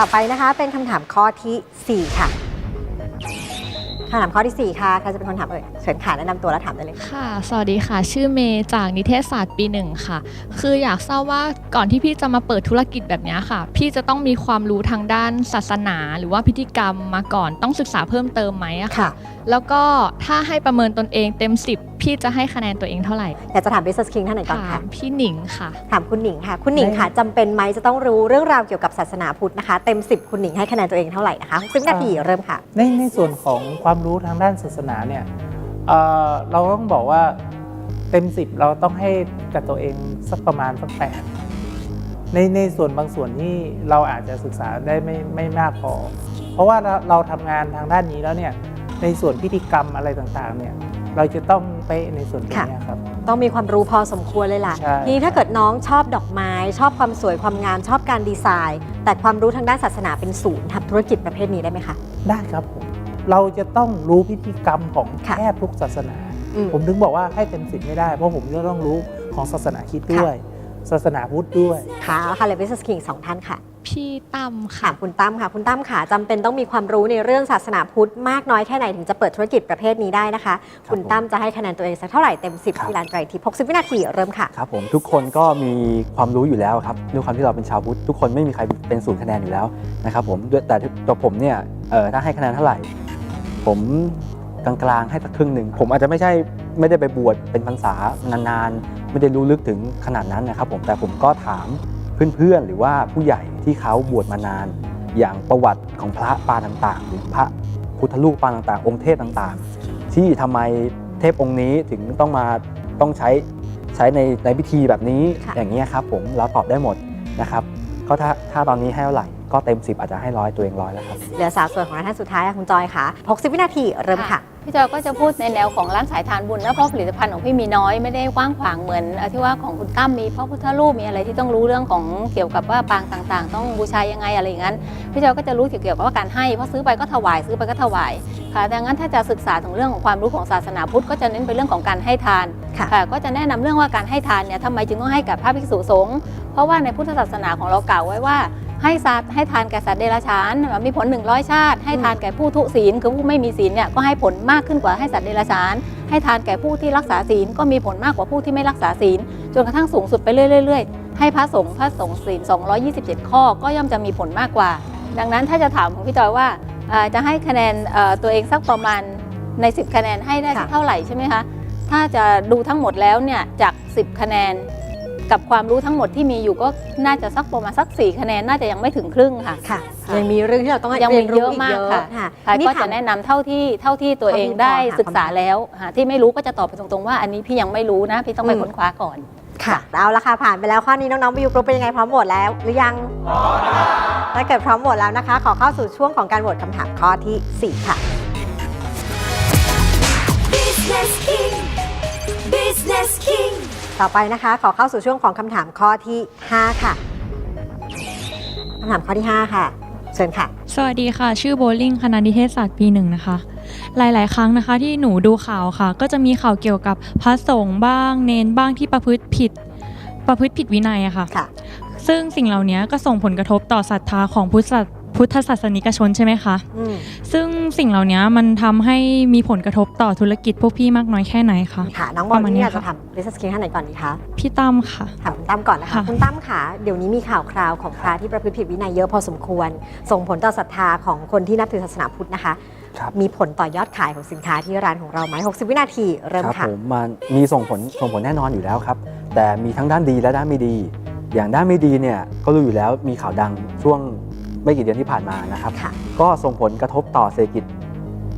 ต่อไปนะคะเป็นคำถามข้อทีสี่4 ค่ะคำถามข้อทีสี่ 4 ค่ะใครจะเป็นคนถามเอ่ยเชิญค่ะแนะนำตัวและถามได้เลยค่ะ ค่ะ สวัสดีค่ะ ชื่อเมย์จากนิเทศศาสตร์ปีหนึ่งค่ะ คืออยากทราบว่าก่อนที่พี่จะมาเปิดธุรกิจแบบเนี้ยค่ะ พี่จะต้องมีความรู้ทางด้านศาสนา หรือว่าพิธีกรรมมาก่อนต้องศึกษาเพิ่มเติมไหมอะค่ะ ค่ะ แล้วก็ถ้าให้ประเมินตนเองเต็ม 10 พี่จะให้คะแนนตัวเองเท่าไหร่อยากจะถาม Business King ท่านไหนก่อนถาค่ะมพี่หนิงค่ะ ถามคุณหนิงค่ะ คุณหนิงค่ะจำเป็นไหมจะต้องรู้เรื่องราวเกี่ยวกับศาสนาพุทธนะคะ เต็ม 10 คุณหนิงให้คะแนนตัวเองเท่าไหร่นะคะซึ่งนาทีเริ่มค่ะ ในในส่วนของความรู้ทางด้านศาสนาเนี่ยเอ่อเราต้องบอกว่าเต็มสิบเราต้องให้กับตัวเองสักประมาณสักแปดในในส่วนบางส่วนที่เราอาจจะศึกษาได้ไม่ไม่มากพอ เพราะว่าเราเราทำงานทางด้านนี้แล้วเนี่ย ในส่วนพิธีกรรมอะไรต่างๆเนี่ยเราจะต้องเป๊ะในส่วนตรงเนี้ยครับ ต้องมีความรู้พอสมควรเลยล่ะ ใช่ ทีนี้ถ้าเกิดน้องชอบดอกไม้ ชอบความสวยความงามชอบการดีไซน์ แต่ความรู้ทางด้านศาสนาเป็นศูนย์ทำธุรกิจประเภทนี้ได้ไหมคะ ได้ครับผมเราจะต้องรู้พิธีกรรมของค่ะ แทบทุกศาสนา อืม ผมถึงบอกว่าให้เต็มสิบไม่ได้ เพราะผมจะต้องรู้ของศาสนาคริดด้วย ศาสนาพุทธด้วย ค่ะเอาค่ะเลย Business King สองท่านค่ะ พี่ตั้มถาค่ะมคุณตั้มค่ะ คุณตั้มค่ะจำเป็นต้องมีความรู้ในเรื่องศาสนาพุทธมากน้อยแค่ไหนถึงจะเปิดธุรกิจประเภทนี้ได้นะคะ คุณผมตั้มจะให้คะแนนตัวเองสักเท่าไหร่เต็ม 10 ครับ ที่ร้านไตรทิพย์60 วินาทีเริ่มค่ะ ครับผมทุกคนก็มีความรู้อยู่แล้วครับด้วยความที่เราเป็นชาวพุทธทุกคนไม่มีใครเป็นศูนย์คะแนนอยู่แล้วนะครับผมด้วยแต่ตัวผมเนี่ยเออถ้าให้คะแนนเท่าไหร่ ผมกลางๆให้สักครึ่งหนึ่งผมอาจจะไม่ใช่ไม่ได้ไปบวชเป็นพรรษานานๆ ไม่ได้รู้ลึกถึงขนาดนั้นนะครับผมแต่ผมก็ถาม เพื่อนๆ หรือว่าผู้ใหญ่ที่เขาบวชมานาน อย่างประวัติของพระปางต่างๆ หรือพระพุทธรูปปางต่างๆ องค์เทพต่างๆ ที่ทำไมเทพองค์นี้ถึงต้องมาต้องใช้ใช้ในในพิธีแบบนี้ค่ะอย่างนี้ยครับผมเราตอบได้หมดนะครับ ก็ถ้าถ้าตอนนี้ให้เท่าไหร่ก็เต็ม 10 อาจจะให้ร้อยตัวเองร้อยแล้วครับ เหลือสาวสวยของเราท่านสุดท้ายค่ะคุณจอยค่ะ 60 วินาทีเริ่มค่ะ พี่จอยก็จะพูดในแนวของร้านสายทานบุญนะเพราะผลิตภัณฑ์ของพี่มีน้อยไม่ได้กว้างขวางเหมือนเอ่อที่ว่าของคุณตั้มมีพระพุทธรูปมีอะไรที่ต้องรู้เรื่องของเกี่ยวกับว่าปางต่างๆ ต้องบูชายังไงอะไรอย่างนั้นพี่จอยก็จะรู้เกี่ยวกับว่าการให้เพราะซื้อไปก็ถวายซื้อไปก็ถวายค่ะดังนั้นถ้าจะศึกษาถึงเรื่องของความรู้ของศาสนาพุทธก็จะเน้นไปเรื่องของการให้ทาน ค่ะ ค่ะก็จะแนะนำเรื่องว่าการให้ทานเนี่ยทำไมจึงต้องให้กับพระภิกษุสงฆ์เพราะว่าในพุทธศาสนาของเรากล่าวไว้ว่า ให้สัตว์ให้ทานแก่สัตว์เดรัจฉานมีผล 100 ชาติ ให้ทานแก่ผู้ทุศีล คือผู้ไม่มีศีลเนี่ยก็ให้ผลมากขึ้นกว่าให้สัตว์เดรัจฉาน ให้ทานแก่ผู้ที่รักษาศีลก็มีผลมากกว่าผู้ที่ไม่รักษาศีลจนกระทั่งสูงสุดไปเรื่อยๆ ให้พระสงฆ์พระสงฆ์ศีล 227 ข้อก็ย่อมจะมีผลมากกว่า ดังนั้นถ้าจะถามของพี่จอยว่าเอ่อจะให้คะแนนเอ่อตัวเองสักประมาณใน 10 คะแนนให้ได้สักค่ะ เท่าไหร่ใช่ไหมคะ ถ้าจะดูทั้งหมดแล้วเนี่ยจาก 10 คะแนน กับความรู้ทั้งหมดที่มีอยู่ก็น่าจะสักประมาณสัก 4 คะแนนน่าจะยังไม่ถึงครึ่งค่ะ ค่ะค่ะ ยังมีเรื่องที่เราต้องยังมีรีนรู้เยอะมากค่ะค่ะค่ะนี่ก็ถาจะมแนะนำเท่าที่เท่าที่ตัวเองเท่าที่ได้พอหาศึกษาคำตอบแล้วหาที่ไม่รู้ก็จะตอบไปตรงๆว่าอันนี้พี่ยังไม่รู้นะ พี่ต้องไปอืมค้นคว้าก่อน ค่ะ เอาละค่ะ ผ่านไปแล้วข้อนี้น้องๆวิวกรุ๊ปเป็นยังไงพร้อมโหวตแล้ว หรือยังถ้าเกิดพร้อมโหวตแล้วนะคะ ขอเข้าสู่ช่วงของการโหวตคำถามข้อทีสี่4ค่ะ ต่อไปนะคะ ขอเข้าสู่ช่วงของคำถามข้อที่ 5 ค่ะคำถามข้อที่ 5 ค่ะ เชิญค่ะ สวัสดีค่ะ ชื่อโบลิ่งคณะนิเทศศาสตร์ปีหนึ่งนะคะ หลาย ๆ ครั้งนะคะที่หนูดูข่าวค่ะ ก็จะมีข่าวเกี่ยวกับพระสงฆ์บ้าง เนนบ้างที่ประพฤติผิด ประพฤติผิดวินัยอะค่ะค่ะซึ่งสิ่งเหล่านี้ก็ส่งผลกระทบต่อศรัทธาของพุทธศาส พุทธศาสนิกชนใช่ไหมคะ อืมซึ่งสิ่งเหล่านี้มันทำให้มีผลกระทบต่อธุรกิจพวกพี่มากน้อยแค่ไหนคะ ค่ะ น้องบอปลระมาณนี่นี้อยากจะค่ะทำ business king ท่านไหนก่อนดีคะ พี่ตั้มค่ะ ถามคุณตั้มก่อนนะคะ ค่ะ คุณตั้มค่ะ เดี๋ยวนี้มีข่าวคราวของพระที่ประพฤติผิดวินัยเยอะพอสมควร ส่งผลต่อศรัทธาของคนที่นับถือศาสนาพุทธนะคะ ครับ มีผลต่อยอดขายของสินค้าที่ร้านของเราไหม60 วินาที เริ่มครับค่ะ ผมมันมีส่งผลส่งผลแน่นอนอยู่แล้วครับ แต่มีทั้งด้านดีและด้านไม่ดี อย่างด้านไม่ดีเนี่ยก็รู้อยู่แล้วมีข่าวดังช่วง ไม่กี่เดือนที่ผ่านมานะครับค่ะก็ส่งผลกระทบต่อเศรษฐกิจ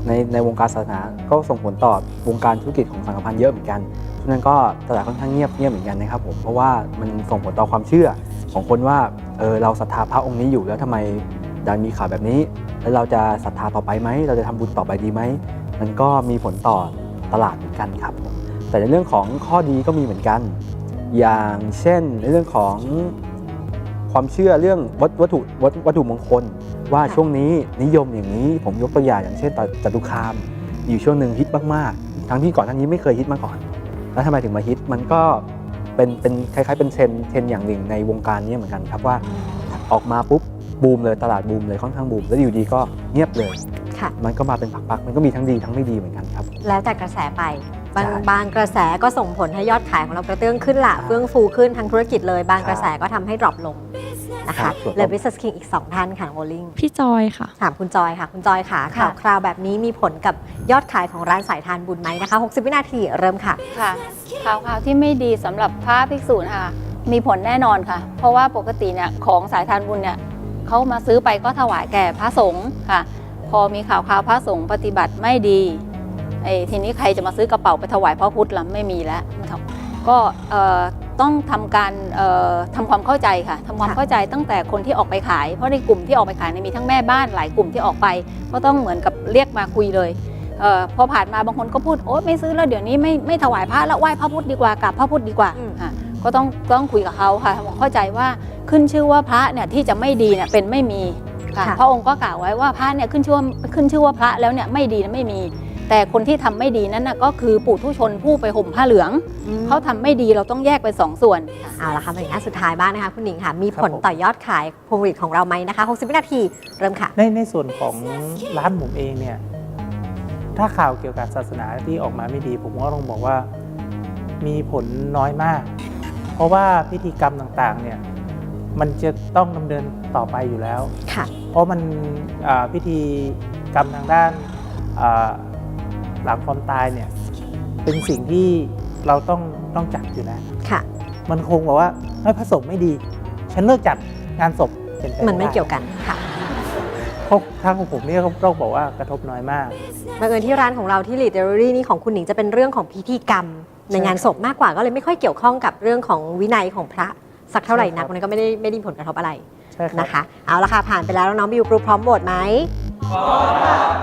ในในวงการศาสนา ก็ส่งผลต่อวงการธุรกิจของสังคมพันธ์เยอะเหมือนกันฉะนั้นก็ตลาดค่อนข้างเงียบเงียบเหมือนกันนะครับผมเพราะว่ามันส่งผลต่อความเชื่อของคนว่าเออเราศรัทธาพระองค์นี้อยู่แล้วทำไมดันมีข่าวแบบนี้ แล้วเราจะศรัทธาต่อไปไหมเราจะทำบุญต่อไปดีไหมมันก็มีผลต่อตลาดเหมือนกันครับผมแต่ในเรื่องของข้อดีก็มีเหมือนกัน อย่างเช่นในเรื่องของ ความเชื่อเรื่องวัตวัตถุวัตวัตถุมงคล ว่าค่ะช่วงนี้นิยมอย่างนี้ผมยกตัวอย่างอย่างเช่นจตุคามอยู่ช่วงหนึ่งฮิตมากๆ ทั้งที่ก่อนหน้านี้ไม่เคยฮิตมาก่อน แล้วทำไมถึงมาฮิตมันก็เป็นเป็นคล้ายๆเป็นเทรนด์เทรนด์อย่างหนึ่งในวงการนี้เหมือนกันครับว่าออกมาปุ๊บบูมเลยตลาดบูมเลยค่อนข้างบูมแล้วอยู่ดีก็เงียบเลยค่ะมันก็มาเป็นพักๆมันก็มีทั้งดีทั้งไม่ดีเหมือนกันครับ แล้วแต่กระแสไปบางใช่บางกระแสก็ส่งผลให้ยอดขายของเรากระเตื้องขึ้นละเฟื่องฟูขึ้นทั้งธุรกิจเลย บางครับกระแสก็ทำให้ดรอปลง นะครัคะบส่วนเลย Business King อีก 2 ท่านค่ะโอลิงพี่จอยค่ะ ถามคุณจอยค่ะ คุณจอยค่ะค่ะข่าวคราวแบบนี้มีผลกับยอดขายของร้านสายทานบุญไหมนะคะ 60 วินาทีเริ่มค่ะ ค่ะข่าวข่าวที่ไม่ดีสำหรับพระภิกษุนะคะมีผลแน่นอนค่ะ เพราะว่าปกติเนี่ยของสายทานบุญเนี่ยเขามาซื้อไปก็ถวายแก่พระสงฆ์ค่ะ พอมีข่าวข่าวพระสงฆ์ปฏิบัติไม่ดีไอ้ทีนี้ใครจะมาซื้อกระเป๋าไปถวายพระพุทธล่ะไม่มีแล้วนะครับก็เอ่อ ต้องทำการเอ่อทำความเข้าใจค่ะทำความค่ะเข้าใจตั้งแต่คนที่ออกไปขาย เพราะในกลุ่มที่ออกไปขายเนี่ยมีทั้งแม่บ้านหลายกลุ่มที่ออกไป ก็ต้องเหมือนกับเรียกมาคุยเลยเออพอผ่านมาบางคนก็พูดโอ๊ยไม่ซื้อแล้วเดี๋ยวนี้ไม่ไม่ถวายพระแล้วไหว้พระพุทธดีกว่ากราบพระพุทธดีกว่าอืมค่ะก็ต้องต้องคุยกับเขาค่ะบอกเข้าใจว่าขึ้นชื่อว่าพระเนี่ยที่จะไม่ดีเนี่ยเป็นไม่มีค่ะค่ะพระองค์ก็กล่าวไว้ว่าพระเนี่ยขึ้นชื่อว่าขึ้นชื่อว่าพระแล้วเนี่ยไม่ดีนะไม่มี แต่คนที่ทำไม่ดีนั้นน่ะก็คือปุถุชนผู้ไปห่มผ้าเหลือง เขาทำไม่ดีเราต้องแยกเป็นสองส่วนเอาละค่ะมาถึงหน้าสุดท้ายบ้างนะคะคุณหนิงค่ะมีครับผลผมต่อยอดขายพวงหรีดของเราไหมนะคะ 60 วินาทีเริ่มค่ะ ในในส่วนของร้านผมเองเนี่ยถ้าข่าวเกี่ยวกับศาสนาที่ออกมาไม่ดี ผมก็ต้องบอกว่ามีผลน้อยมาก เพราะว่าพิธีกรรมต่างๆเนี่ยมันจะต้องดำเนินต่อไปอยู่แล้วค่ะเพราะมันอ่าพิธีกรรมทางด้านอ่า หลังความตายเนี่ยเป็นสิ่งที่เราต้องต้องจัดอยู่แล้วค่ะ มันคงบอกว่าให้ยพระสงฆ์ไม่ดี ฉันเลิกจัดงานศพเป็นปมันไม่ด้เกี่ยวกันค่ะเพราะทางของผมเนี่ยก็ต้องบอกว่ากระทบน้อยมากบังเอิญที่ร้านของเราที่ Lead Delivery นี่ของคุณหนิงจะเป็นเรื่องของพิธีกรรม ในงานศพมากกว่าก็เลยไม่ค่อยเกี่ยวข้องกับเรื่องของวินัยของพระสักเท่าไหร่นักใช่ครับมันก็ไม่ได้ไม่ได้มีผลกระทบอะไรใช่ครับนะคะ เอาละค่ะผ่านไปแล้วน้องบิวปรูพร้อมโหวตไหม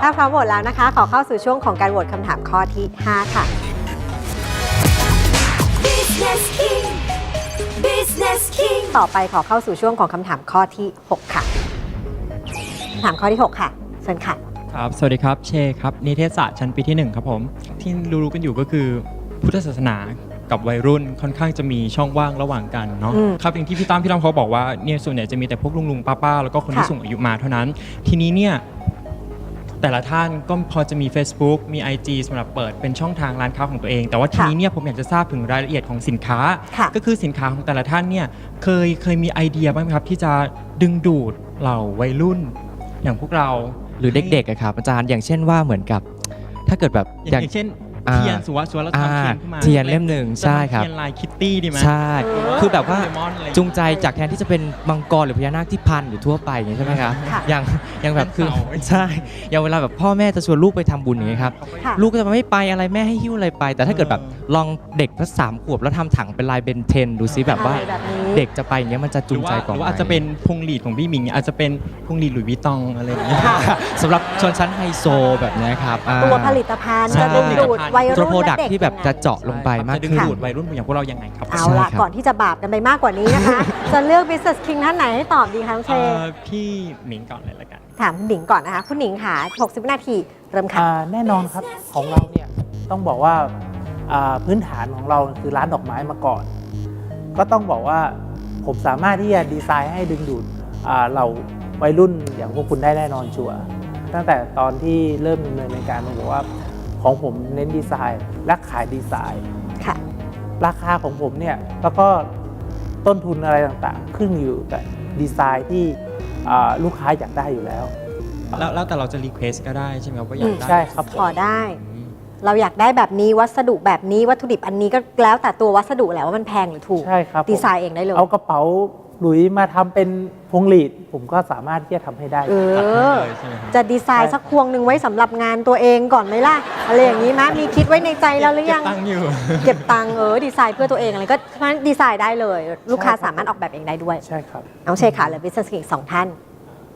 ถ้าพร้อมโหวตแล้วนะคะ ขอเข้าสู่ช่วงของการโหวตคำถามข้อที่ 5 ค่ะ Business King Business King ต่อไปขอเข้าสู่ช่วงของคำถามข้อที่ 6 ค่ะคำถามข้อที่ 6 ค่ะเชิญค่ะ ครับ สวัสดีครับ เชครับ นิเทศศาสตร์ชั้นปีที่ 1 ครับผม ที่รู้ๆกันอยู่ก็คือพุทธศาสนากับวัยรุ่นค่อนข้างจะมีช่องว่างระหว่างกันเนาะ อืมครับอย่างที่พี่ตั้มพี่ตั้มเขาบอกว่าเนี่ยส่วนใหญ่จะมีแต่พวกลุงลุงป้าป้าๆแล้วก็คนที่ค่ะ สูงอายุมาเท่านั้น ทีนี้เนี่ย แต่ละท่านก็พอจะมี Facebook มี IG สำหรับเปิดเป็นช่องทางร้านค้าของตัวเอง แต่ว่าทีนี้เนี่ยผมอยากจะทราบถึงรายละเอียดของสินค้าค่ะก็คือสินค้าของแต่ละท่านเนี่ยเคยเคยมีไอเดียบ้างไหมครับ ที่จะดึงดูดเหล่าวัยรุ่น อย่างพวกเราหรือเด็กๆอะครับอาจารย์อย่างเช่นว่าเหมือนกับ ถ้าเกิดแบบอย่างอย่างเช่นอ่า เทียนสุวัสดิ์สุวัสดิ์เราทำเทียนขึ้นมาอ่าเทียนเล่มหนึ่งจะใช่ครับทำเทียนลายคิตตี้ดีไหมใช่คือแบบว่าโดเรมอนอะไรจูงใจจากแทนที่จะเป็นมังกรหรือพญานาคที่พันอยู่ทั่วไปอย่างนี้ใช่ไหมครับค่ะอย่างอย่างแบบคือเป็นเสาใช่อย่างเวลาแบบพ่อแม่จะชวนลูกไปทำบุญอย่างนี้ยครับค่ะลูกก็จะไม่ไปอะไรแม่ให้หิ้วอะไรไป แต่ถ้าเกิดแบบลองเด็กสักสามขวบแล้วทำถังเป็นลายเบนเทนดูซิแบบว่าอะไรแบบนี้เด็กจะไปอย่างเงี้ยมันจะหจูรืงอใจว่ากว่าหรือว่าไหมอาจจะเป็นพวงหลีดของพี่หมิงอาจจะเป็นพวงหลีดหลุยส์วิตตองอะไรอย่างเงี้ยค่ะสำหรับชนชั้นไฮโซแบบเนี้ยครับอ่าตัวผลิตภัณฑ์ใช่จะดึงดูดวัยตัวรุ่นโปรและดักเด็กที่แบบยังไงจะเจาะลงไปมากจะดึงขึ้น ดูดวัยรุ่นอย่างพวกเรายังไงครับเอาใช่ละครับ ก่อนที่จะบาปกันไปมากกว่านี้นะคะ จะเลือก Business King ท่านไหนให้ตอบดีคะน้องเชเอ่อพี่หมิงก่อนเลยละกัน ถามคุณหนิงก่อนนะคะ คุณหนิงค่ะ 60 วินาทีเริ่มค่ะ อ่าแน่นอนครับของเราเนี่ยต้องบอกว่าอ่าพื้นฐานของเราคือร้านดอกไม้มาก่อน ก็ต้องบอกว่าผมสามารถที่จะดีไซน์ให้ดึงดูดอ่าเราวัยรุ่นอย่างพวกคุณได้แน่นอนชัวร์ตั้งแต่ตอนที่เริ่มดำเนินในการผมบอกว่า ของผมเน้นดีไซน์และขายดีไซน์ค่ะ ราคาของผมเนี่ยแล้วก็ต้นทุนอะไรต่างๆ ขึ้นอยู่กับดีไซน์ที่อ่าลูกค้าอยากได้อยู่แล้ว แล้วแล้วแต่เราจะรีเควสก็ได้ใช่ไหมครับว่าอยากได้ใช่ครับผมขอได้อืมเราอยากได้แบบนี้วัสดุแบบนี้วัตถุดิบอันนี้ก็แล้วแต่ตัววัสดุแหละว่ามันแพงหรือถูกใช่ครับผมดีไซน์เองได้เลยเอากระเป๋า หลุยมาทำเป็นพวงหลีด ผมก็สามารถที่จะทำให้ได้ เอจัดให้อ เลยใช่ไหมครับจะดีไซน์สักพวงหนึ่งไว้สำหรับงานตัวเองก่อนไหมล่ะ อะไรอย่างนี้มะมีคิดไว้ในใจแล้วหรือยัง เก็บตังค์อยู่ เก็บตังค์เออดีไซน์เพื่อตัวเองอะไรก็เพราะฉะนั้นดีไซน์ได้เลย ลูกค้าสามารถออกแบบเองได้ด้วยใช่ครับ น้องเชยค่ะเหลือ business king อีกสองท่าน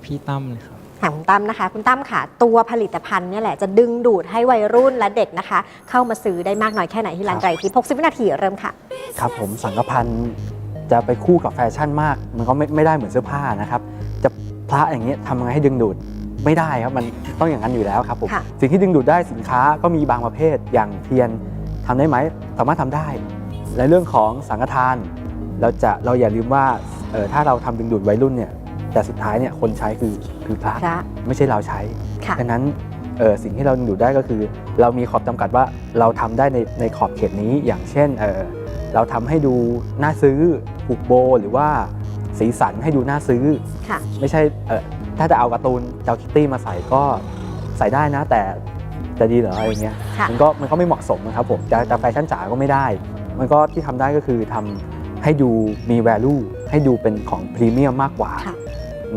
พี่ตั้มเลยครับ ถามคุณตั้มนะคะ คุณตั้มค่ะ ตัวผลิตภัณฑ์เนี่ยแหละจะดึงดูดให้วัยรุ่นและเด็กนะคะ เข้ามาซื้อได้มากน้อยแค่ไหนที่ร้านไตรทิพย์60วินาทีเริ่มค่ะ ครับผมสังกพันธ์ จะไปคู่กับแฟชั่นมาก มันก็ไม่ไม่ได้เหมือนเสื้อผ้านะครับ จะพระอย่างเงี้ยทำยังไงให้ดึงดูดไม่ได้ครับมันต้องอย่างนั้นอยู่แล้วครับผมค่ะ สิ่งที่ดึงดูดได้สินค้าก็มีบางประเภทอย่างเทียนทำได้ไหมสามารถทำได้และเรื่องของสังฆทาน เราจะเราอย่าลืมว่าเออถ้าเราทำดึงดูดวัยรุ่นเนี่ยแต่สุดท้ายเนี่ยคนใช้คือคือพระ พระ ไม่ใช่เราใช้ ค่ะ ดังนั้นเอ่อสิ่งที่เราดึงดูดได้ก็คือ เรามีขอบจำกัดว่าเราทำได้ในในขอบเขตนี้อย่างเช่นเอ่อ เราทำให้ดูน่าซื้อผูกโบ หรือว่าสีสันให้ดูน่าซื้อค่ะไม่ใช่เอ่อถ้าจะเอาการ์ตูนเจ้าคิตตี้มาใส่ก็ใส่ได้นะ แต่จะดีเหรออะไรเงี้ยค่ะมันก็มันก็ไม่เหมาะสมนะครับผมจะจะแฟชั่นจ๋าก็ไม่ได้ มันก็ที่ทำได้ก็คือทำให้ดูมี value ให้ดูเป็นของพรีเมียมมากกว่าค่ะ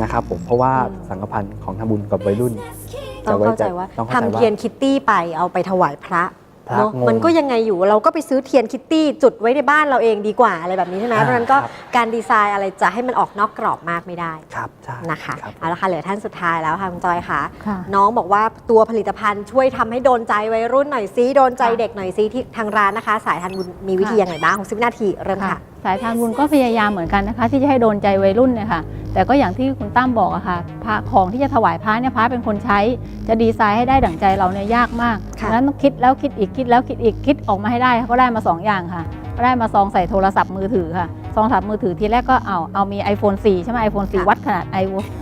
นะครับผมเพราะว่าอืมสังฆพันธ์ของทำบุญกับวัยรุ่นต้องเข้าใจว่าต้องเข้าใจทำว่าเทียนคิตตี้ไปเอาไปถวายพระ พระเนอะงง มันก็ยังไงอยู่เราก็ไปซื้อเทียนคิตตี้จุดไว้ในบ้านเราเองดีกว่าอะไรแบบนี้ใช่ไหมอ่าเพราะฉะนั้นก็ครับ การดีไซน์อะไรจะให้มันออกนอกกรอบมากไม่ได้ครับใช่นะคะรับ เอาละค่ะเหลือท่านสุดท้ายแล้วค่ะคุณจอยค่ะ ค่ะ น้องบอกว่าตัวผลิตภัณฑ์ช่วยทำให้โดนใจวัยรุ่นหน่อยซิโดนใจค่ะ เด็กหน่อยซิที่ทางร้านนะคะ สายทันบุญมีวิธีค่ะยังไงบ้าง60วินาทีเริ่มค่ะ สายทานบุญก็พยายามเหมือนกันนะคะ ที่จะให้โดนใจวัยรุ่นเนี่ยค่ะ แต่ก็อย่างที่คุณตั้มบอกอะค่ะพระของที่จะถวายพระเนี่ยพระเป็นคนใช้ จะดีไซน์ให้ได้ดั่งใจเราเนี่ยยากมากค่ะดังนั้นต้องคิดแล้วคิดอีกคิดแล้วคิดอีกคิดออกมาให้ได้ก็ได้มาสองอย่างค่ะก็ได้มาซองใส่โทรศัพท์มือถือค่ะซองโทรศัพท์มือถือทีแรกก็เอาเอามี iPhone 4 ใช่ไหม iPhone 4 วัดขนาด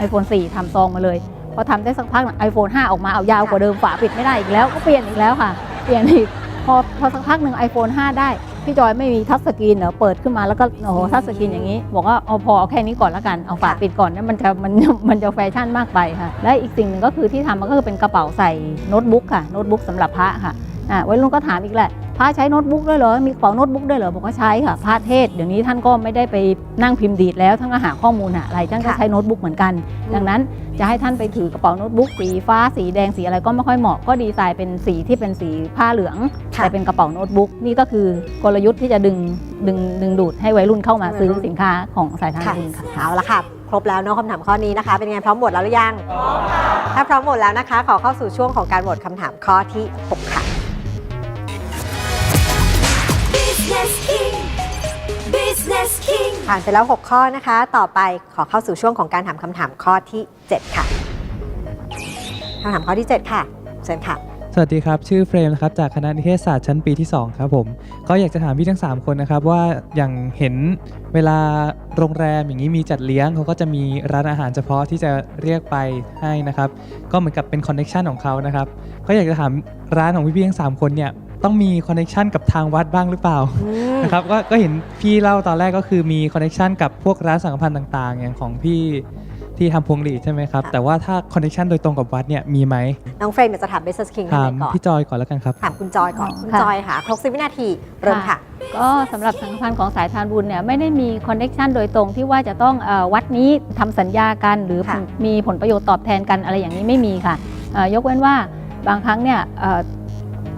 iPhone 4ทำซองมาเลย พอทำได้สักพัก iPhone 5 ออกมาเอายาวกว่าเดิมฝาปิดไม่ได้อีกแล้วก็เปลี่ยนอีกแล้วค่ะ เปลี่ยนอีก พอพอสักพักหนึ่ง iPhone 5 ได้ พี่จอยไม่มีทัชสกรีนเหรอเปิดขึ้นมาแล้วก็โอ้โหทัชสกรีนอย่างนี้ บอกว่าเอาพอเอาแค่นี้ก่อนละกันเอาฝาค่ะปิดก่อนนั่นมันจะมันมันจะแฟชั่นมากไปค่ะ และอีกสิ่งหนึ่งก็คือที่ทำมันก็คือเป็นกระเป๋าใส่โน้ตบุ๊กค่ะโน้ตบุ๊กสำหรับพระค่ะอ่าวัยรุ่นก็ถามอีกแหละพระใช้โน้ตบุ๊กด้วยเหรอ มีกระเป๋าโน้ตบุ๊กด้วยเหรอ บอกว่าใช้ค่ะ พระเทศ เดี๋ยวนี้ท่านก็ไม่ได้ไปนั่งพิมพ์ดีดแล้ว ท่านก็หาข้อมูลหาอะไร ท่านก็ค่ะใช้โน้ตบุ๊กเหมือนกัน ดังนั้น จะให้ท่านไปถือกระเป๋าโน้ตบุ๊กสีฟ้าสีแดงสีอะไรก็ไม่ค่อยเหมาะก็ดีไซน์เป็นสีที่เป็นสีผ้าเหลืองค่ะแต่เป็นกระเป๋าโน้ตบุ๊กนี่ก็คือกลยุทธ์ที่จะดึงดึงดึงดูดให้วัยรุ่นเข้ามาซื้อสินค้าของสายทานค่ะบุญค่ะเอาละค่ะครบแล้วเนาะคำถามข้อนี้นะคะ เป็นไงพร้อมหมดแล้วหรือยังพร้อมค่ะถ้าพร้อมหมดแล้วนะคะ ขอเข้าสู่ช่วงของการโหวตคำถามข้อที่6 ผ่านไปแล้ว 6 ข้อนะคะ ต่อไปขอเข้าสู่ช่วงของการถามคำถามข้อที่ 7 ค่ะคำถามข้อที่ 7 ค่ะเชิญค่ะสวัสดีครับ ชื่อเฟรมนะครับจากคณะนิเทศศาสตร์ชั้นปีที่ 2 ครับผม ก็อยากจะถามพี่ทั้ง 3 คนนะครับ ว่าอย่างเห็นเวลาโรงแรมอย่างนี้มีจัดเลี้ยงเขาก็จะมีร้านอาหารเฉพาะที่จะเรียกไปให้นะครับ ก็เหมือนกับเป็นคอนเน็ชันของเขานะครับ ก็อยากจะถามร้านของพี่ๆทั้ง3คนเนี่ย ต้องมีคอนเน็ชันกับทางวัดบ้างหรือเปล่าอืมนะครับก็ก็เห็นพี่เล่าตอนแรกก็คือมีคอนเน็ชันกับพวกร้านสังฆพันธ์ต่างๆ อย่างของพี่ที่ทำพวงหลีดใช่ไหมครับค่ะแต่ว่าถ้าคอนเน็ชันโดยตรงกับวัดเนี่ยมีไหมน้องเฟรมเดี๋ยวจะถาม Business King ท่านถาไหมนก่อนพี่จอยก่อนแล้วกันครับ ถามคุณจอยก่อน คุณค่ะจอยค่ะครบ10วินาที เริ่มค่ะ ก็สำหรับสังฆพันธ์ของสายทานบุญเนี่ยไม่ได้มีคอนเน็ชันโดยตรงที่ว่าจะต้องเออวัดนี้ทำสัญญากันหรือค่ะมีผลประโยชน์ตอบแทนกันอะไรอย่างนี้ไม่มีค่ะเอ่อยกเว้นว่าบางครั้งเนี่ยเอ่อ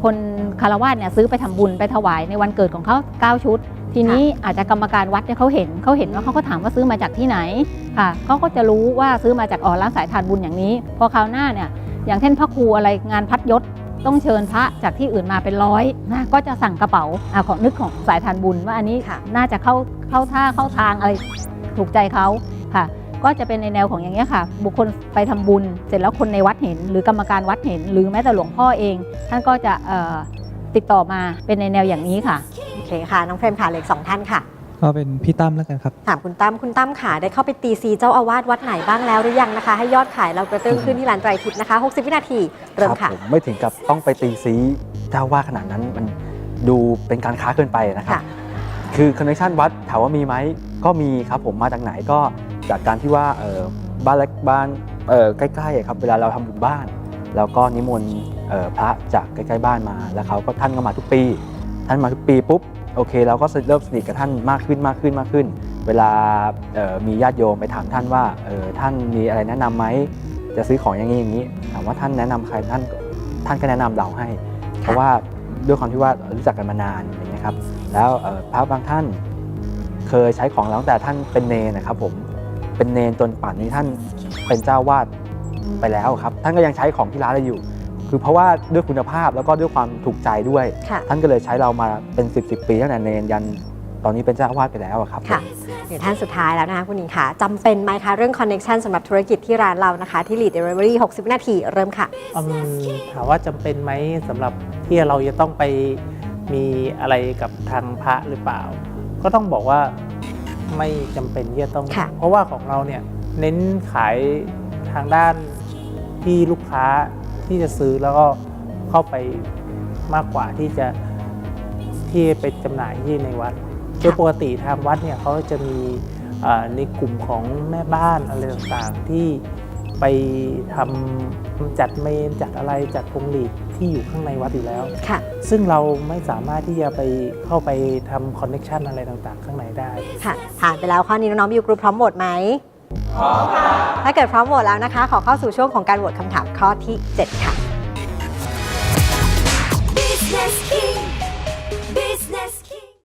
คนคารวาสเนี่ยซื้อไปทำบุญไปถวายในวันเกิดของเขา9ชุด ทีนี้อาจจะกรรมการวัดเนี่ยเขาเห็นเขาเห็นว่าเขาก็ถามว่าซื้อมาจากที่ไหนค่ะเขาก็จะรู้ว่าซื้อมาจากอ๋อร้านสายทานบุญอย่างนี้ พอคราวหน้าเนี่ยอย่างเช่นพระครูอะไรงานพัดยศต้องเชิญพระจากที่อื่นมาเป็นร้อยนะก็จะสั่งกระเป๋าอาของนึกของสายทานบุญว่าอันนี้ค่ะน่าจะเข้าเข้าท่าเข้าทางอะไรถูกใจเขาค่ะ ก็จะเป็นในแนวของอย่างนี้ยค่ะ บุคคลไปทำบุญ เสร็จแล้วคนในวัดเห็น หรือกรรมการวัดเห็น หรือแม้แต่หลวงพ่อเอง ท่านก็จะเอ่อติดต่อมาเป็นในแนวอย่างนี้ค่ะโอเคค่ะ น้องเฟรมค่ะเหล็กสองท่านค่ะ ก็เป็นพี่ตั้มแล้วกันครับ ถามคุณตั้มคุณตั้มค่ะได้เข้าไปตีซีเจ้าอาวาสวัดไหนบ้างแล้วหรือยังนะคะ ให้ยอดขายเรากระเตื้องขึ้นที่ร้านไตรทิพย์นะคะ 60 วินาทีเริ่มรับค่ะผมไม่ถึงกับต้องไปตีซีเจ้าว่าขนาดนั้นมันดูเป็นการค้าเกินไปนะครับค่ะคือคอนเนคชันวัดถามว่ามีไหมก็มีครับผมมาจากไหนก็ จากการที่ว่าบ้านเล็กบ้านใกล้ๆครับเวลาเราทำบุญบ้าน แล้วก็นิมนต์พระจากใกล้ๆบ้านมาแล้วเขาก็ท่านก็มาทุกปี ท่านมาทุกปีปุ๊บโอเคเราก็เริ่มสนิทกับท่านมากขึ้นมากขึ้นมากขึ้น เวลามีญาติโยมไปถามท่านว่าท่านมีอะไรแนะนำไหมจะซื้อของอย่างนี้อย่างนี้ถามว่าท่านแนะนำใครท่านท่านก็แนะนำเราให้ เพราะว่าด้วยความที่ว่ารู้จักกันมานานอย่างเงี้ครับแล้วพระบางท่านเคยใช้ของเราตั้งแต่ท่านเป็นเนรนะครับผม เป็นเนรจนป่านนี้ท่านเป็นเจ้าวาดไปแล้วครับ ท่านก็ยังใช้ของที่ร้านเราอยู่ คือเพราะว่าด้วยคุณภาพแล้วก็ด้วยความถูกใจด้วย ค่ะ ท่านก็เลยใช้เรามาเป็น 10บสปีตั้งแต่เนรยันตอนนี้เป็นเจ้าอาวาสไปแล้วอะครับ ค่ะเดี๋ยวท่านสุดท้ายแล้วนะคะคุณหญิงค่ะจำเป็นไหมคะเรื่องคอนเน็ชันสำหรับธุรกิจที่ร้านเรานะคะที่ Lead Delivery 60วินาทีเริ่มค่ะ อืมถามว่าจำเป็นไหมสำหรับที่เราจะต้องไปมีอะไรกับทางพระหรือเปล่า ก็ต้องบอกว่า ไม่จำเป็นที่จะต้องค่ะเพราะว่าของเราเนี่ยเน้นขายทางด้านที่ลูกค้าที่จะซื้อแล้วก็เข้าไปมากกว่าที่จะที่ไปจำหน่ายที่ในวัดโดยปกติทางวัดเนี่ยเขาจะมีเอ่อในกลุ่มของแม่บ้านอะไรต่างๆที่ไปทำจัดเมนจัดอะไรจัดพวงหลีด ที่อยู่ข้างในวัดอยู่แล้ว ค่ะ ซึ่งเราไม่สามารถที่จะไปเข้าไปทำคอนเน็ชันอะไรต่างๆ ข้างในได้ ค่ะ ผ่านไปแล้วข้อนี้น้องๆบิวกรุ๊ปพร้อมโหวตไหมพร้อมค่ะ ถ้าเกิดพร้อมโหวตแล้วนะคะ ขอเข้าสู่ช่วงของการโหวตคำถามข้อที่ 7 ค่ะ Business King